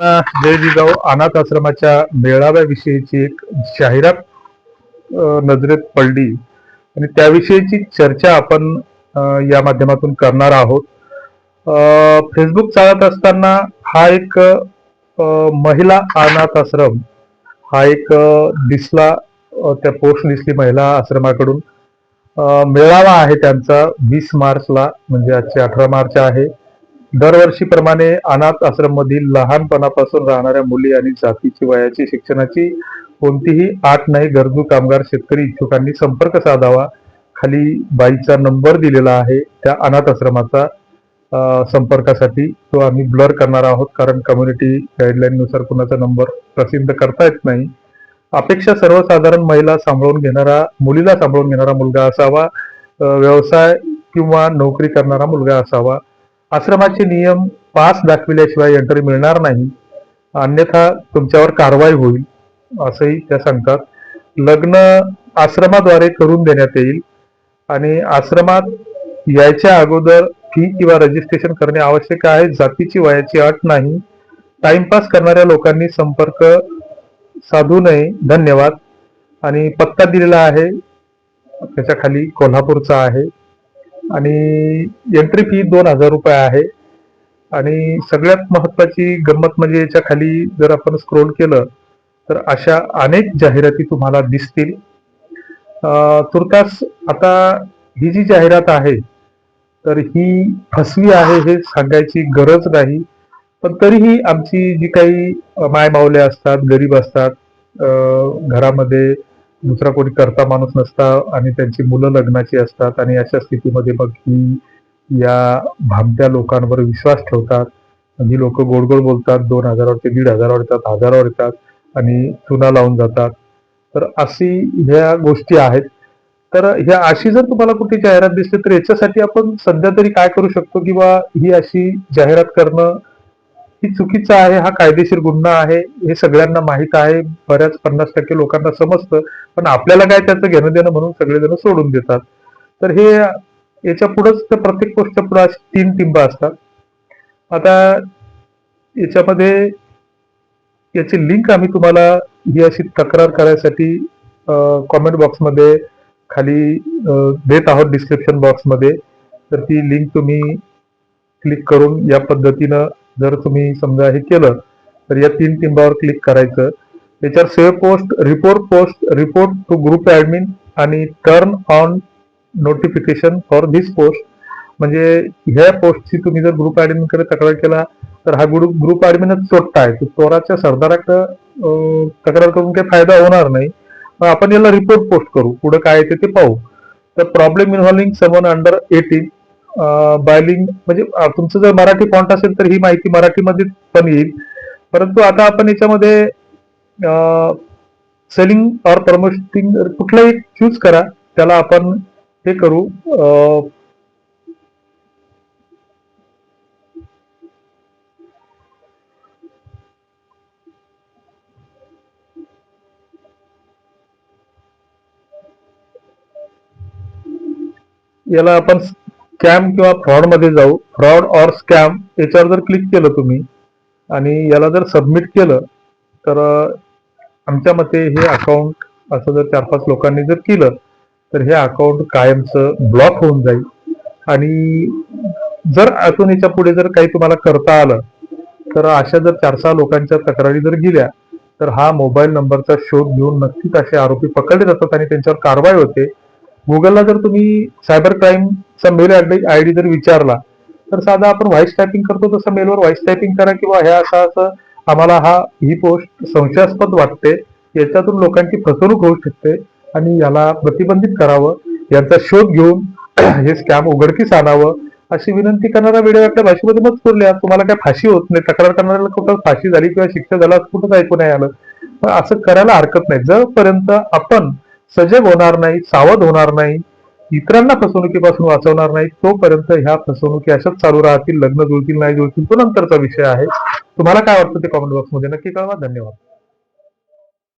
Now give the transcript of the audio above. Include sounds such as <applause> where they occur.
जय जिजाऊ अनाथ आश्रमाच्या मेळाव्याविषयीची एक जाहिरात नजरेत पडली. आणि त्याविषयीची चर्चा आपण या माध्यमातून करणार आहोत. फेसबुक चालत असताना हा एक महिला अनाथ आश्रम हा एक दिसला त्या पोस्ट दिसली महिला आश्रमाकडून. मेळावा आहे त्यांचा वीस मार्चला म्हणजे आजचे अठरा मार्च आहे. दरवर्षीप्रमाणे अनाथ आश्रममधील लहानपणापासून राहणाऱ्या मुली आणि जातीची वयाची शिक्षणाची कोणतीही आठ नाही गरजू कामगार शेतकरी इच्छुकांनी संपर्क साधावा. खाली बाईचा नंबर दिलेला आहे त्या अनाथ आश्रमाचा संपर्कासाठी तो आम्ही ब्लर करणार आहोत कारण कम्युनिटी गाईडलाईननुसार कुणाचा नंबर प्रसिद्ध करता येत नाही. अपेक्षा सर्वसाधारण महिला सांभाळून घेणारा मुलीला सांभाळून घेणारा मुलगा असावा व्यवसाय किंवा नोकरी करणारा मुलगा असावा. आश्रमाचे नियम पास दाखविल्याशिवाय एंट्री मिळणार नाही. अन्यथा तुमच्यावर कारवाई होईल असंही त्या सांगतात. लग्न आश्रमाद्वारे करून देण्यात येईल आणि आश्रमात यायच्या अगोदर फी किंवा रजिस्ट्रेशन करणे आवश्यक आहे. जातीची वयाची अट नाही. टाइमपास करणाऱ्या लोकांनी संपर्क साधू नये. धन्यवाद. आणि पत्ता दिलेला आहे. त्याच्याखाली कोल्हापूरचा आहे. आणि एंट्री फी दोन हजार रुपये आहे. आणि सगळ्यात महत्वाची गंमत म्हणजे याच्या खाली जर आपण स्क्रोल केलं तर अशा अनेक जाहिराती तुम्हाला दिसतील. तुर्तास आता ही जी जाहिरात आहे तर ही फसवी आहे हे सांगायची गरज नाही. पण तरीही आमची जी काही मायमावल्या असतात गरीब असतात घरामध्ये दुसरा कोणी करता माणूस नसता आणि त्यांची मुलं लग्नाची असतात आणि अशा स्थितीमध्ये मग ही या भामट्या लोकांवर विश्वास ठेवतात. ही लोक गोडगोड बोलतात दोन हजारावर ते दीड हजारावर येतात हजारावर येतात आणि चुना लावून जातात. तर अशी ह्या गोष्टी आहेत. तर ह्या अशी जर तुम्हाला कुठे जाहिरात दिसली तर याच्यासाठी आपण सध्या तरी काय करू शकतो? किंवा ही अशी जाहिरात करणं ही चुकीचं आहे हा कायदेशीर गुन्हा आहे हे सगळ्यांना माहीत आहे बऱ्याच पन्नास टक्के लोकांना समजतं पण आपल्याला काय त्याचं घेणं देणं म्हणून सगळेजण सोडून देतात. तर हे याच्या पुढंच तर प्रत्येक गोष्ट पुढे तीन टिंब असतात. आता याच्यामध्ये याची लिंक आम्ही तुम्हाला ही अशी तक्रार करायसाठी कॉमेंट बॉक्समध्ये खाली देत आहोत डिस्क्रिप्शन बॉक्समध्ये तर ती लिंक तुम्ही क्लिक करून या पद्धतीनं जर तुम्ही समजा हे केलं तर या तीन टिंबावर क्लिक करायचं. त्याच्यावर save post report post report to group admin आणि turn on notification for this post म्हणजे ह्या पोस्टची तुम्ही जर ग्रुप ऍडमिनकडे तक्रार केला तर हा ग्रुप ग्रुप ऍडमिनच चोट्टा आहे. तो चोराच्या सरदाराकडे तक्रार करून काही फायदा होणार नाही. आपण याला रिपोर्ट पोस्ट करू. पुढे काय येते ते पाहू. तर problem involving someone under eighteen bullying म्हणजे तुमचं जर मराठी फॉन्ट असेल तर ही माहिती मराठीमध्ये पण येईल. परंतु आता आपण याच्यामध्ये सेलिंग ऑर प्रमोटिंग कुठलाही चूज करा त्याला आपण हे करू याला आपण स्कॅम किंवा फ्रॉडमध्ये जाऊ फ्रॉड ऑर स्कॅम याच्यावर जर क्लिक केलं तुम्ही आणि याला जर सबमिट केलं तर आमच्या मते हे अकाउंट असं जर चार पाच लोकांनी जर केलं तर हे अकाउंट कायमचं ब्लॉक होऊन जाईल. आणि जर अजून याच्यापुढे जर काही तुम्हाला करता आलं तर अशा जर चार सहा लोकांच्या तक्रारी जर गेल्या तर हा मोबाईल नंबरचा शोध घेऊन नक्कीच असे आरोपी पकडले जातात आणि त्यांच्यावर कारवाई होते. गुगलला जर तुम्ही सायबर क्राईमचा मेल आय डी जर विचारला तर साधा आपण व्हॉइस टायपिंग करतो तसं मेलवर व्हॉइस टायपिंग करा किंवा हे असा असं आम्हाला हा ही पोस्ट संशयास्पद वाटते. याच्यातून लोकांची फसवणूक होऊ शकते आणि याला प्रतिबंधित करावं. यांचा शोध घेऊन <clears throat> हे स्कॅम उघडकीस आणावं. अशी विनंती करणारा व्हिडिओ आपल्या भाषेमध्ये मजकूरल्या तुम्हाला काय फाशी होत नाही. तक्रार करणाऱ्याला कुठं फाशी झाली किंवा शिक्षा झाला कुठंच ऐकू नाही आलं. पण असं करायला हरकत नाही. जोपर्यंत आपण सजग होणार नाही सावध होणार नाही इतरांना फसवणुकीपासून वाचवणार नाही तोपर्यंत ह्या फसवणुकी अशाच चालू राहतील लग्न जुळतील नाही जुळतील तो नंतरचा विषय आहे. तुम्हाला काय वाटतं ते कॉमेंट बॉक्समध्ये नक्की कळवा. धन्यवाद.